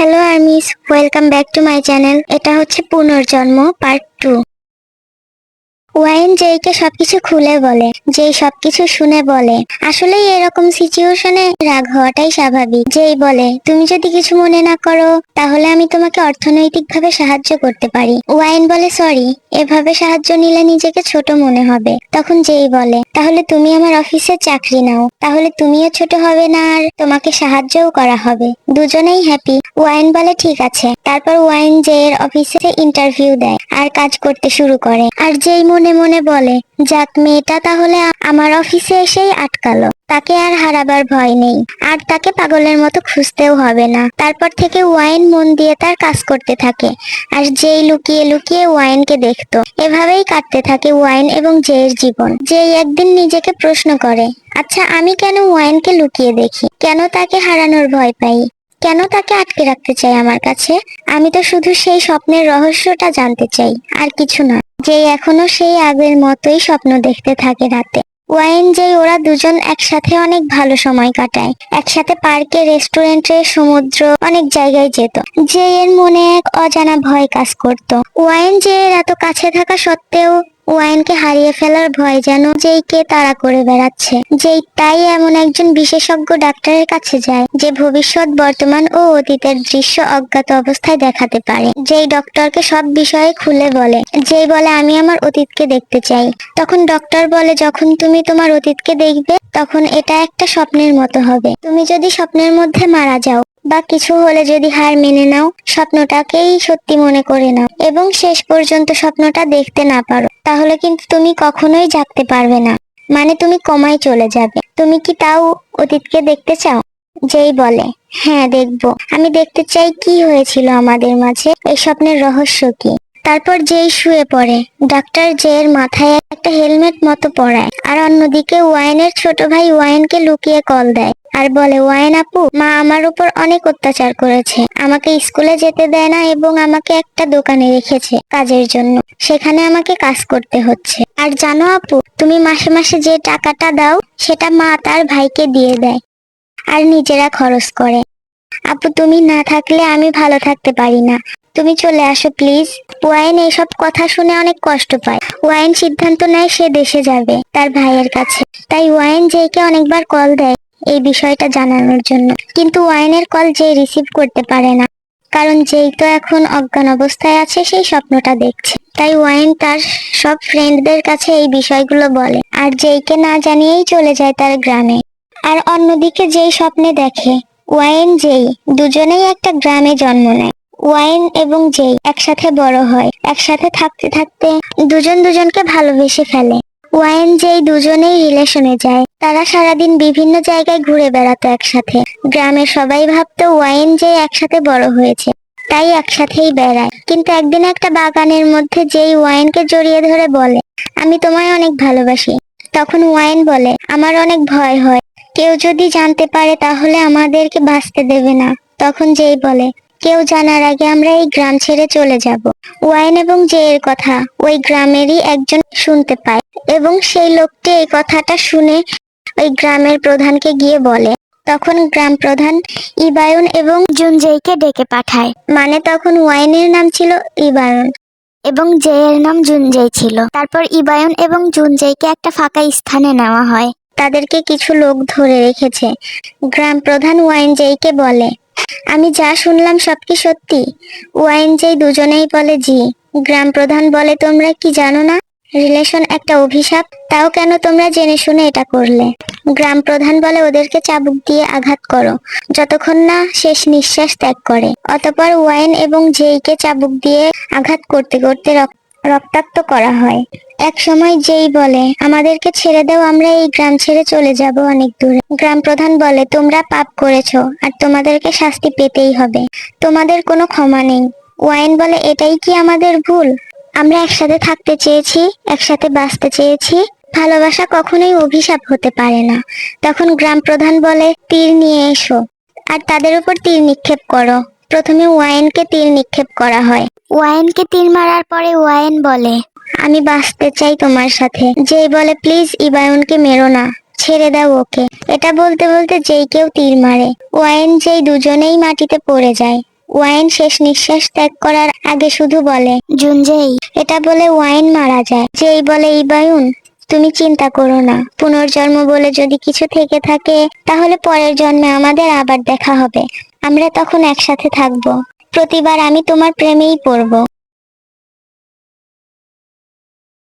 Hello armies welcome back to my channel এটা হচ্ছে পুনর্জন্ম পার্ট টু ওয়াইন জেইকে সবকিছু খুলে বলে, যেই সবকিছু শুনে বলে। আসলে এরকম সিচুয়েশনে রাগ হওয়াটাই স্বাভাবিক। যেই বলে, তুমি যদি কিছু মনে না করো, তাহলে আমি তোমাকে অর্থনৈতিকভাবে সাহায্য করতে পারি। ওয়াইন বলে, সরি, এভাবে সাহায্য নিলে নিজেকে ছোট মনে হবে। তখন যেই বলে, তাহলে তুমি আমার অফিসে চাকরি নাও। তাহলে তুমিও ছোট হবে না আর তোমাকে সাহায্যও করা হবে। দুজনেই হ্যাপি ওয়াইন বলে, ঠিক আছে। তারপর ওয়াইন যে এর অফিসে ইন্টারভিউ দেয় আর কাজ করতে শুরু করে। আর যেই মনে মনে মনে বলে, যাক মেয়েটা তাহলে আমার অফিসে এসেই আটকালো। তাকে আর হারাবার ভয় নেই। আর তাকে পাগলের মতো খুঁজতেও হবে না। তারপর থেকে ওয়াইন মন দিয়ে তার কাজ করতে থাকে। আর যেই লুকিয়ে লুকিয়ে ওয়াইনকে দেখতো, এভাবেই কাটতে থাকে ওয়াইন এবং জেয়ের জীবন। যেই একদিন নিজেকে প্রশ্ন করে আচ্ছা আমি কেন ওয়াইনকে লুকিয়ে দেখি? কেন তাকে হারানোর ভয় পাই? কেন তাকে আটকে রাখতে চাই আমার কাছে? আমি তো শুধু সেই স্বপ্নের রহস্যটা জানতে চাই, আর কিছু না যে এখনও সেই আগের মতোই স্বপ্ন দেখতে থাকে রাতে। ওয়াইন যে ওরা দুজন একসাথে অনেক ভালো সময় কাটায়, একসাথে পার্কে, রেস্টুরেন্টে, সমুদ্র, অনেক জায়গায় যেত। যে এর মনে এক অজানা ভয় কাজ করত। ওয়াইন, যে এর এত কাছে থাকা সত্ত্বেও ওয়াইনকে হারিয়ে ফেলার ভয় যেন যেইকে তাড়া করে বেড়াচ্ছে। যেই তাই এমন একজন বিশেষজ্ঞ ডাক্তারের কাছে যায়, যে ভবিষ্যৎ, বর্তমান ও অতীতের দৃশ্য অজ্ঞাত অবস্থায় দেখাতে পারে। যেই ডক্টরকে সব বিষয়ে খুলে বলে, যেই বলে, আমি আমার অতীতকে দেখতে চাই। তখন ডক্টর বলে, যখন তুমি তোমার অতীতকে দেখবে, তখন এটা একটা স্বপ্নের মতো হবে। তুমি যদি স্বপ্নের মধ্যে মারা যাও বা কিছু হলে যদি হার মেনে নাও, স্বপ্নটাকেই সত্যি মনে করে নাও এবং শেষ পর্যন্ত স্বপ্নটা দেখতে না পারো, তাহলে কিন্তু তুমি কখনোই জাগতে পারবে না। মানে তুমি কমায় চলে যাবে। তুমি কি তাও অতীতকে দেখতে চাও? যেই বলে হ্যাঁ দেখব। আমি দেখতে চাই কি হয়েছিল আমাদের মাঝে। এই স্বপ্নের রহস্য কি? তারপর যেই শুয়ে পড়ে ডাক্তার জের মাথায় একটা হেলমেট মতো পরায়, আর অন্যদিকে ওয়াইনের ছোট ভাই ওয়াইনকে লুকিয়ে কল দেয়, আর বলে, ওয়াইন আপু, মা আমার উপর অনেক অত্যাচার করেছে, আমাকে স্কুলে যেতে দেয় না এবং আমাকে একটা দোকানে রেখেছে কাজের জন্য, সেখানে আমাকে কাজ করতে হচ্ছে। আর জানো আপু, তুমি মাসে মাসে যে টাকাটা দাও, সেটা মা তার ভাইকে দিয়ে দেয়, আর নিজেরা খরচ করে। আপু, তুমি না থাকলে আমি ভালো থাকতে পারি না। তুমি চলে আসো প্লিজ ওয়াইন এইসব কথা শুনে অনেক কষ্ট পায়। ওয়াইন সিদ্ধান্ত নেয় সে দেশে যাবে, তার ভাইয়ের কাছে। তাই ওয়াইন জেকে অনেকবার কল দেয় এই বিষয়টা জানানোর জন্য। কিন্তু ওয়াইনের কল যে রিসিভ করতে পারে না, কারণ যেই তো এখন অজ্ঞান অবস্থায় আছে, সেই স্বপ্নটা দেখছে। তাই ওয়াইন তার সব ফ্রেন্ডদের কাছে এই বিষয়গুলো বলে, আর যেইকে না জানিয়েই চলে যায় তার গ্রামে। আর অন্যদিকে যেই স্বপ্নে দেখে, ওয়াইন যেই দুজনেই একটা গ্রামে জন্ম নেয়। ওয়াইন এবং জেই একসাথে বড় হয়। একসাথে থাকতে থাকতে দুজন দুজনকে ভালোবেসে ফেলে। ওয়াইন যেই দুজনেই রিলেশনে যায়। তারা সারাদিন বিভিন্ন জায়গায় ঘুরে বেড়াতো একসাথে। গ্রামের সবাই ভাবতো ওয়াইন যে একসাথে বড় হয়েছে। তাই একসাথেই বেড়ায়। কিন্তু একদিন একটা বাগানের মধ্যে যেই ওয়াইনকে জড়িয়ে ধরে বলে, আমি তোমায় অনেক ভালোবাসি। তখন ওয়াইন বলে, আমার অনেক ভয় হয়। কেউ যদি জানতে পারে তাহলে আমাদেরকে বাঁচতে দেবে না। তখন যেই বলে কেউ জানার আগে আমরা এই গ্রাম ছেড়ে চলে যাব। ওয়াইন এবং জে এর কথা ওই গ্রামেরই একজন শুনতে পায় এবং সেই লোকটি এই কথাটা শুনে ওই গ্রামের প্রধানকে গিয়ে বলে। তখন গ্রাম প্রধান ইবায়ন এবং জুনজেইকে ডেকে পাঠায়। মানে তখন ওয়াইনের নাম ছিল ইবায়ন এবং জে এর নাম জুনজেই ছিল। তারপর ইবায়ন এবং জুনজেইকে একটা ফাঁকা স্থানে নেওয়া হয়। তাদেরকে কিছু লোক ধরে রেখেছে। গ্রাম প্রধান ওয়াইন জেইকে বলে আমি যা শুনলাম সব কি সত্যি। ওয়াইন যেই দুজনেই বলে জি, গ্রাম প্রধান বলে তোমরা কি জানো না? রিলেশন একটা অভিশাপ, তাও কেন তোমরা জেনে শুনে এটা করলে? গ্রাম প্রধান বলে ওদেরকে চাবুক দিয়ে আঘাত করো, যতক্ষণ না শেষ নিঃশ্বাস ত্যাগ করে। অতপর ওয়াইন এবং জেইকে চাবুক দিয়ে আঘাত করতে করতে রক- রক্তাক্ত করা হয়। এক সময় যেই বলে, আমাদেরকে ছেড়ে দাও, আমরা এই গ্রাম ছেড়ে চলে যাব অনেক দূরে। গ্রাম প্রধান বলে, তোমরা পাপ করেছ আর তোমাদেরকে শাস্তি পেতেই হবে। তোমাদের কোনো ক্ষমা নেই। ওয়াইন বলে, এটাই কি আমাদের ভুল? আমরা একসাথে থাকতে চেয়েছি, একসাথে বাঁচতে চেয়েছি। ভালোবাসা কখনোই অভিশাপ হতে পারে না। তখন গ্রাম প্রধান বলে, তীর নিয়ে এসো। আর তাদের উপর তীর নিক্ষেপ করো। প্রথমে ওয়াইনকে তীর নিক্ষেপ করা হয়। ওয়াইনকে তীর মারার পরে ওয়াইন বলে আমি বাঁচতে চাই তোমার সাথে। যেই বলে প্লিজ ইবায়নকে মেরো না ছেড়ে দাও ওকে। এটা বলতে বলতে যেই কেউ তীর মারে। ওয়াইন যেই দুজনেই মাটিতে পড়ে যায়। ওয়াইন শেষ নিঃশ্বাস ত্যাগ করার আগে শুধু বলে জুনজেই। এটা বলে ওয়াইন মারা যায়। যেই বলে ইবায়ুন তুমি চিন্তা করো না। পুনর্জন্ম বলে যদি কিছু থেকে থাকে তাহলে পরের জন্মে আমাদের আবার দেখা হবে। আমরা তখন একসাথে থাকব। প্রতিবার আমি তোমার প্রেমেই পড়ব।